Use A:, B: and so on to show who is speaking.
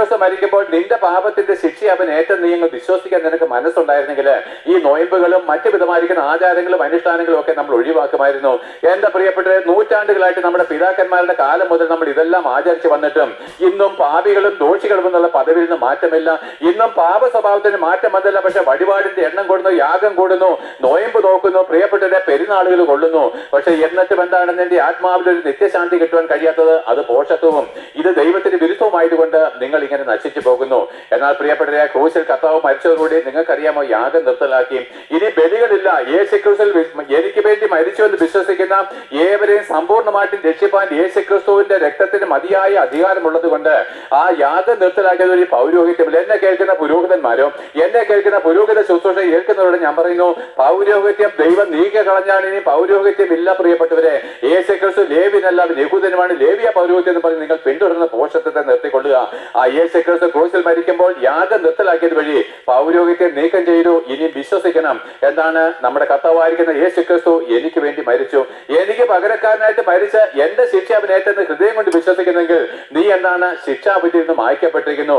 A: യേശുക്രിസ്തു മരിക്കുമ്പോൾ നിന്റെ പാപത്തിന്റെ ശിക്ഷ അവൻ ഏറ്റെന്ന് നീ അങ്ങ് വിശ്വസിക്കാൻ നിനക്ക് മനസ്സുണ്ടായിരുന്നെങ്കിൽ ഈ നോയമ്പുകളും മറ്റു വിധമായിരിക്കുന്ന ആചാരങ്ങളും അനുഷ്ഠാനങ്ങളും ഒക്കെ നമ്മൾ ഒഴിവാക്കുമായിരുന്നു. എന്റെ പ്രിയപ്പെട്ട നൂറ്റാണ്ടുകളായിട്ട് നമ്മുടെ പിതാക്കന്മാരുടെ കാലം മുതൽ നമ്മൾ ഇതെല്ലാം ആചരിച്ചു വന്നിട്ടും ഇന്നും പാപികളും ദോഷികളും എന്നുള്ള പദവിയിൽ നിന്ന് മാറ്റമില്ല. ഇന്നും പാപ സ്വഭാവത്തിന് മാറ്റം വന്നില്ല പക്ഷെ വഴിപാടിന്റെ എണ്ണം കൂടുന്നു യാഗം കൂടുന്നു നോയമ്പ് നോക്കുന്നു പ്രിയപ്പെട്ടവരെ പെരുന്നാളുകൾ കൊള്ളുന്നു. പക്ഷെ എന്നിട്ടും എന്താണ് നിന്റെ ആത്മാവിൽ ഒരു നിത്യശാന്തി കിട്ടുവാൻ കഴിയാത്തത്? അത് പോഷത്വവും. ഇത് ദൈവത്തിന് വിരുദ്ധവുമായതുകൊണ്ട് നിങ്ങൾ ഇങ്ങനെ നശിച്ചു പോകുന്നു. എന്നാൽ പ്രിയപ്പെട്ടവരെ ക്രൂശിൽ കർത്താവ് മരിച്ചതോടുകൂടി നിങ്ങൾക്കറിയാമോ? യാഗം നിർത്തലാക്കി. ഇനി ബലികളില്ല. യേശു ക്രിസ്തു എനിക്ക് വേണ്ടി മരിച്ചു എന്ന് വിശ്വസിക്കുന്ന ഏവരെയും സമ്പൂർണമായിട്ടും രക്ഷിപ്പാൻ യേശു ക്രിസ്തുവിന്റെ രക്തത്തിന് മതിയായ അധികാരമുള്ളത് കൊണ്ട് ആ യാഗം നിർത്തലാക്കിയത് ഒരു പൗരോഹിത്യമില്ല. എന്നെ കേൾക്കുന്ന പുരോഹിതന്മാരോ എന്നെ കേൾക്കുന്ന പുരോഹിത ശുശ്രൂഷ കേൾക്കുന്നവരോട് ഞാൻ പറയുന്നു പൗരോഹിത്യം ദൈവം നീക്കി കളഞ്ഞാണ് ഇനി പൗരോഹിത്യം ഇല്ല പ്രിയപ്പെട്ടവരെ. യേശു ക്രിസ്തു ലേവിനല്ല യഹൂദനുമാണ് ലേവിയ പൗരോഹിത്യം എന്ന് പറഞ്ഞ് നിങ്ങൾ പിന്തുടരുന്ന പോഷത്തെ നിർത്തിക്കൊള്ളുക. ആ യേശു ക്രിസ്തു ക്രൂശിൽ മരിക്കുമ്പോൾ യാഗം നിർത്തലാക്കിയത് വഴി പൗരോഗിക്ക് നീക്കം ചെയ്തു. ഇനി വിശ്വസിക്കണം എന്താണ് നമ്മുടെ കത്തവായിരിക്കുന്ന യേശു ക്രിസ്തു എനിക്ക് വേണ്ടി മരിച്ചു. എനിക്ക് പകരക്കാരനായിട്ട് മരിച്ച എന്റെ ശിക്ഷ അവൻ ഏറ്റെന്ന് ഹൃദയം കൊണ്ട് വിശ്വസിക്കുന്നെങ്കിൽ നീ എന്താണ് ശിക്ഷാവിധിയിൽ നിന്ന് മായ്ക്കപ്പെട്ടിരിക്കുന്നു